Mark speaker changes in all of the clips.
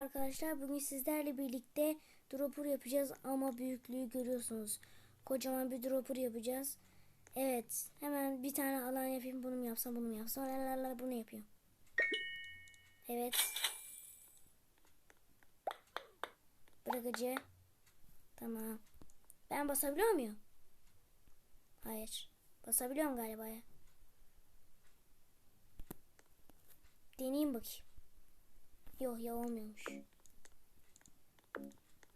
Speaker 1: Arkadaşlar bugün sizlerle birlikte dropper yapacağız ama büyüklüğü görüyorsunuz. Kocaman bir dropper yapacağız. Evet hemen bir tane alan yapayım bunu mu yapsam bunu mu yapsam la la la bunu yapıyorum. Evet. Bırakıcı. Tamam. Ben basabiliyor muyum? Hayır. Basabiliyorum galiba ya. Deneyeyim bakayım. Yok ya olmuyormuş.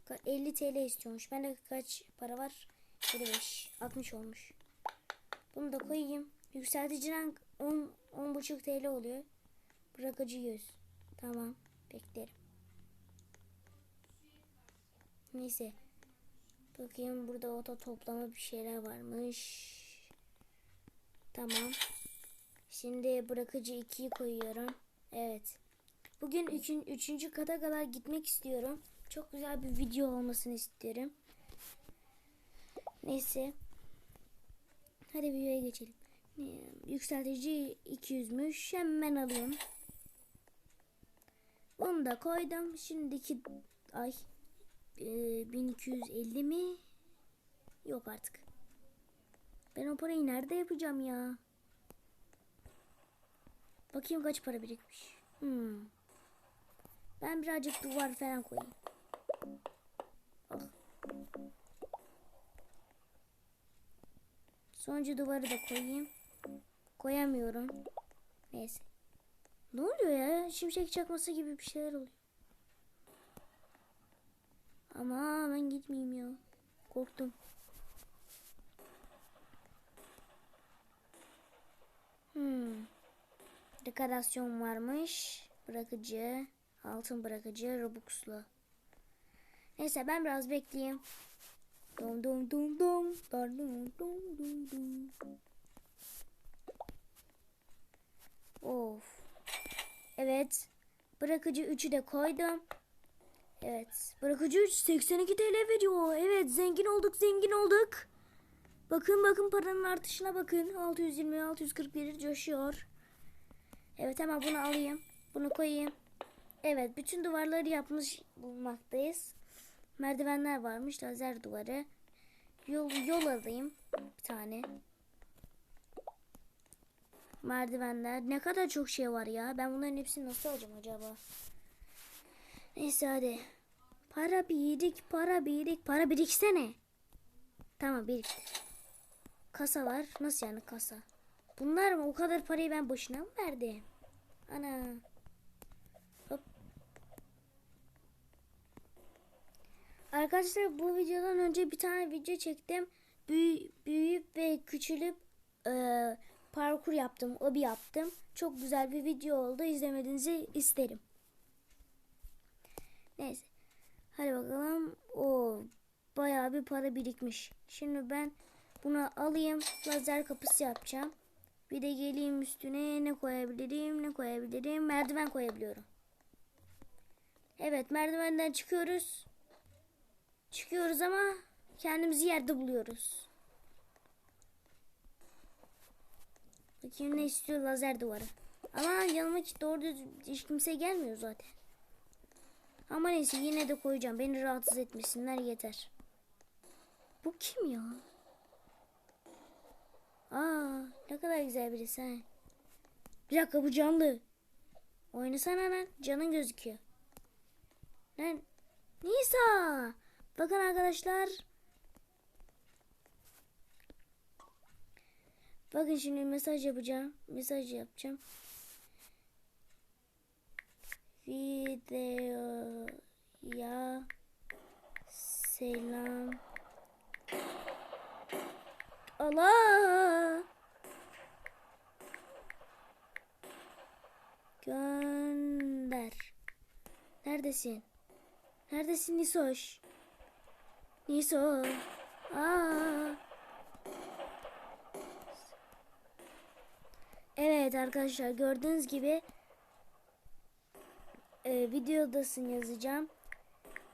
Speaker 1: Ka- 50 TL istiyormuş. Bende kaç para var? 55. 60 olmuş. Bunu da koyayım. Yükseltici rank 10 10,5 TL oluyor. Bırakıcı 100. Tamam. Beklerim. Neyse. Bakayım burada oto toplama bir şeyler varmış. Tamam. Şimdi bırakıcı 2'yi koyuyorum. Evet. Bugün üçün, üçüncü kata kadar gitmek istiyorum. Çok güzel bir video olmasını istiyorum. Neyse. Hadi videoya geçelim. Yükseltici 200'müş. Hemen alayım. Onu da koydum. Şimdiki ay e, 1250 mi? Yok artık. Ben o parayı nerede yapacağım ya? Bakayım kaç para birikmiş. Hmm. Ben birazcık duvar falan koyayım. Al. Sonuncu duvarı da koyayım. Koyamıyorum. Neyse. Ne oluyor ya? Şimşek çakması gibi bir şeyler oluyor. Ama ben gitmeyeyim ya. Korktum. Hmm. Dekorasyon varmış. Bırakıcı. Altın bırakıcı. Robux'lu. Neyse ben biraz bekleyeyim. Dum dum dum dum. Dum dum dum dum dum. Of. Evet. Bırakıcı 3'ü de koydum. Evet. Bırakıcı 3 82 TL veriyor. Evet zengin olduk zengin olduk. Bakın bakın paranın artışına bakın. 620 641 coşuyor. Evet hemen bunu alayım. Bunu koyayım. Evet bütün duvarları yapmış bulmaktayız. Merdivenler varmış. Lazer duvarı. Yol, yol alayım. Bir tane. Merdivenler. Ne kadar çok şey var ya. Ben bunların hepsini nasıl alacağım acaba? Neyse hadi. Para birik, para birik, para biriksene. Tamam birik. Kasa var. Nasıl yani kasa? Bunlar mı? O kadar parayı ben boşuna mı verdim? Ana. Arkadaşlar bu videodan önce bir tane video çektim. Büyü, büyüyüp ve küçülüp e, parkur yaptım. Obi yaptım. Çok güzel bir video oldu. İzlemediğinizi isterim. Neyse. Hadi bakalım. O bayağı bir para birikmiş. Şimdi ben bunu alayım. Lazer kapısı yapacağım. Bir de geleyim üstüne ne koyabilirim ne koyabilirim. Merdiven koyabiliyorum. Evet merdivenden çıkıyoruz. Çıkıyoruz ama kendimizi yerde buluyoruz. Bakayım ne istiyor lazer duvarı. Ama yanıma hiç doğru düz hiç kimse gelmiyor zaten. Ama neyse yine de koyacağım. Beni rahatsız etmesinler yeter. Bu kim ya? Aa, ne kadar güzel birisi ha. Bir dakika bu canlı. Oynasana lan. Canın gözüküyor. Lan. Nisa. Bakın arkadaşlar. Bakın şimdi mesaj yapacağım. Mesaj yapacağım. Videoya selam. Allah. Gönder. Neredesin? Neredesin Nisoş? Niso. Evet arkadaşlar gördüğünüz gibi e, videodasın yazacağım.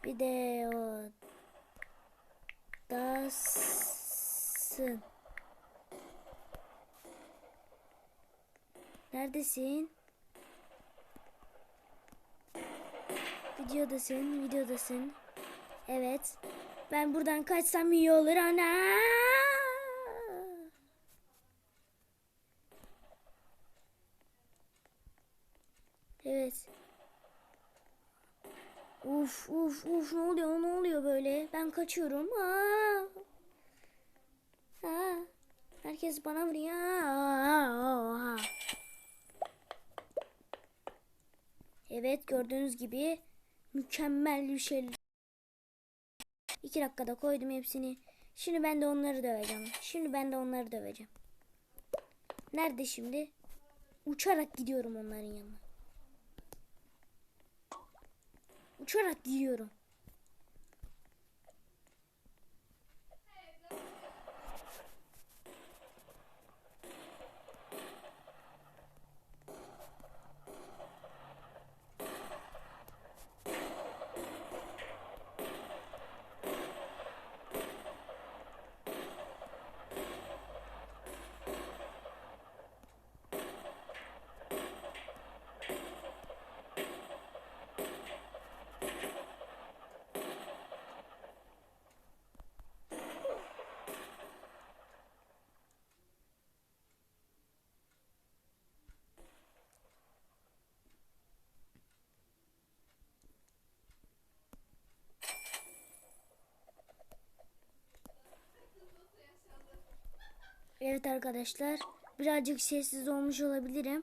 Speaker 1: Bir de o dasın. Neredesin? Videodasın, videodasın. Evet. Ben buradan kaçsam iyi olur ana. Evet. Uf uf uf ne oluyor ne oluyor böyle? Ben kaçıyorum. Aa. Aa. Herkes bana vuruyor. Aa. Evet gördüğünüz gibi mükemmel bir şey. İki dakikada koydum hepsini. Şimdi ben de onları döveceğim. Şimdi ben de onları döveceğim. Nerede şimdi? Uçarak gidiyorum onların yanına. Uçarak gidiyorum. Evet arkadaşlar. Birazcık sessiz olmuş olabilirim.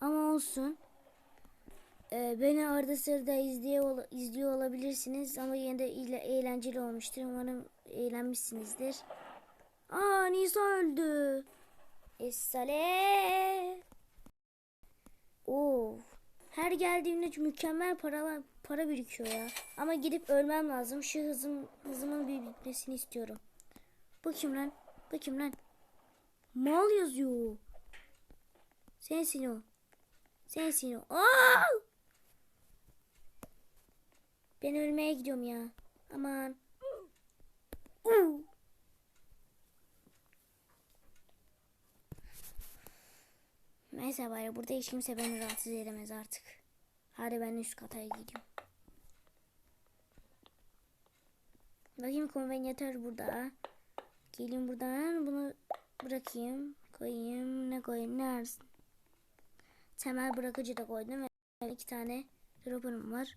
Speaker 1: Ama olsun. Ee, beni arada sırada izliyor, izliyor olabilirsiniz. Ama yine de eğlenceli olmuştur. Umarım eğlenmişsinizdir. Aa Nisa öldü. Essale. Oo. Her geldiğimde mükemmel paralar para birikiyor ya. Ama gidip ölmem lazım. Şu hızım hızımın bir bitmesini istiyorum. Kim lan? Kim lan? Mal yazıyor. Sensin o. Sensin o. Aa! Ben ölmeye gidiyorum ya. Aman. Uu! Neyse bari burada hiç kimse beni rahatsız edemez artık. Hadi ben üst kata gidiyorum. Bakayım konvenyatör burada. Geleyim buradan bunu bırakayım. Koyayım. Ne koyayım? Ne arasın? Temel bırakıcı da koydum. Ve iki tane dropper'ım var.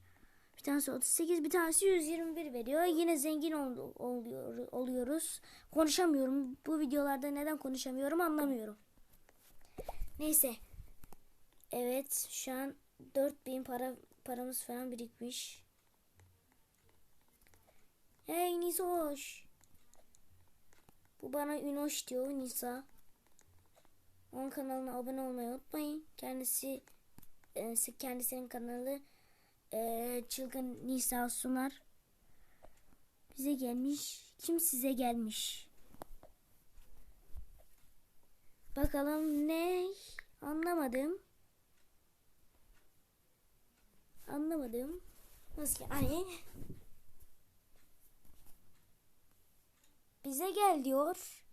Speaker 1: Bir tanesi 38, bir tanesi 121 veriyor. Yine zengin ol, oluyor, oluyoruz. Konuşamıyorum. Bu videolarda neden konuşamıyorum anlamıyorum. Neyse. Evet şu an 4000 para paramız falan birikmiş. Hey Nisoş. Bu bana Ünoş diyor Nisa. Onun kanalına abone olmayı unutmayın. Kendisi e, kendisinin kanalı e, Çılgın Nisa Sunar. Bize gelmiş. Kim size gelmiş? Bakalım ne? Anlamadım. Anlamadım. Nasıl yani? Bize gel diyor.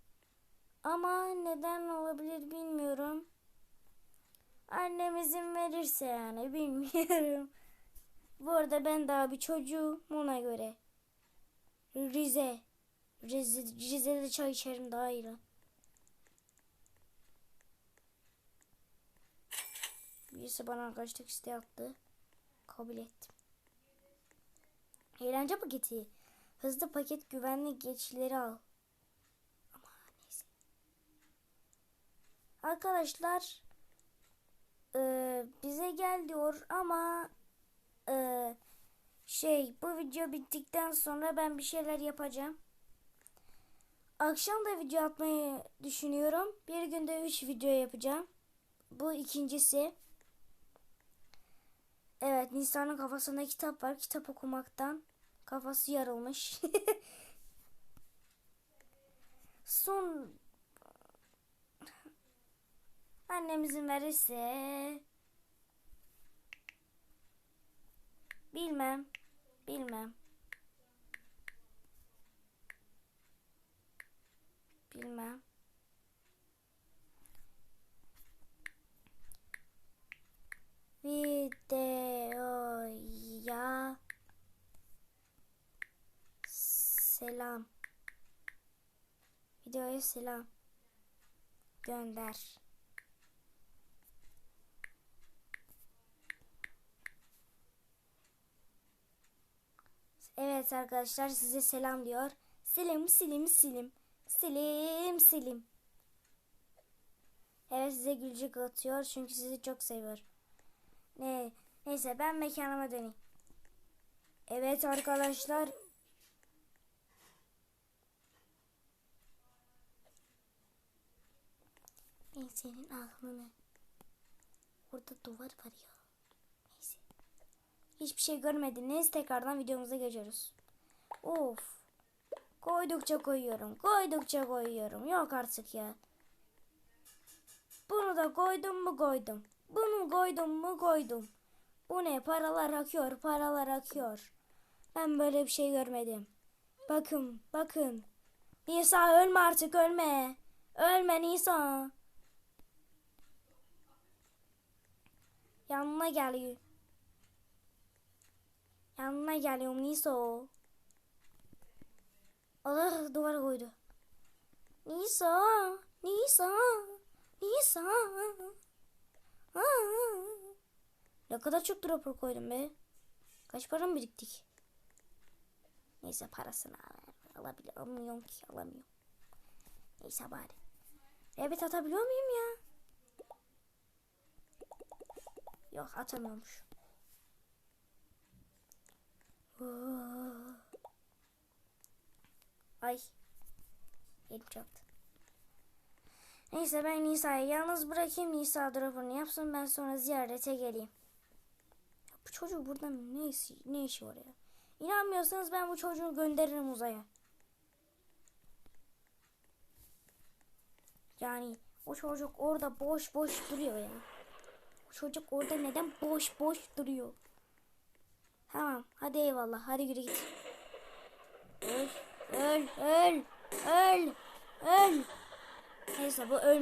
Speaker 1: Ama neden olabilir bilmiyorum. Annem izin verirse yani bilmiyorum. Bu arada ben daha bir çocuğum ona göre. Rize. Rize Rize'de çay içerim daha iyi lan. Birisi bana arkadaşlık isteği attı. Kabul ettim. Eğlence paketi. Hızlı paket güvenli geçişleri al. Ama neyse. Arkadaşlar e, bize gel diyor ama e, şey bu video bittikten sonra ben bir şeyler yapacağım. Akşam da video atmayı düşünüyorum. Bir günde 3 video yapacağım. Bu ikincisi. Evet Nisan'ın kafasında kitap var. Kitap okumaktan kafası yarılmış. Son annemizin verirse bilmem bilmem. Bilmem. Videoyu ya selam. Videoya selam. Gönder. Evet arkadaşlar size selam diyor. Silim silim silim. Silim silim. Evet size gülcük atıyor çünkü sizi çok seviyor. Ne neyse ben mekanıma döneyim. Evet arkadaşlar. Ben senin aklını. Orada duvar var ya. Neyse. Hiçbir şey görmediniz. Tekrardan videomuza geçiyoruz. Of. Koydukça koyuyorum. Koydukça koyuyorum. Yok artık ya. Bunu da koydum mu koydum. Bunu koydum mu koydum. Bu ne? Paralar akıyor. Paralar akıyor. Ben böyle bir şey görmedim. Bakın. Bakın. Nisa ölme artık ölme. Ölme Nisa. Yanına geliyor. Yanına geliyorum Nisa. Allah duvara koydu. Nisa. Nisa. Nisa. Aa. Ne kadar çok dropper koydum be. Kaç para mı biriktik? Neyse parasını al. Alabiliyor alamıyorum ki alamıyorum. Neyse bari. Rabbit atabiliyor muyum ya? Yok atamıyormuş. Ay. Elim çarptı. Neyse ben Nisa'yı yalnız bırakayım. Nisa dropper'ını yapsın ben sonra ziyarete geleyim. Ya bu çocuk burada ne işi, ne işi var ya? İnanmıyorsanız ben bu çocuğu gönderirim uzaya. Yani o çocuk orada boş boş duruyor ya. O çocuk orada neden boş boş duruyor? Tamam hadi eyvallah hadi yürü git. Öl öl öl öl öl. Neyse bu öl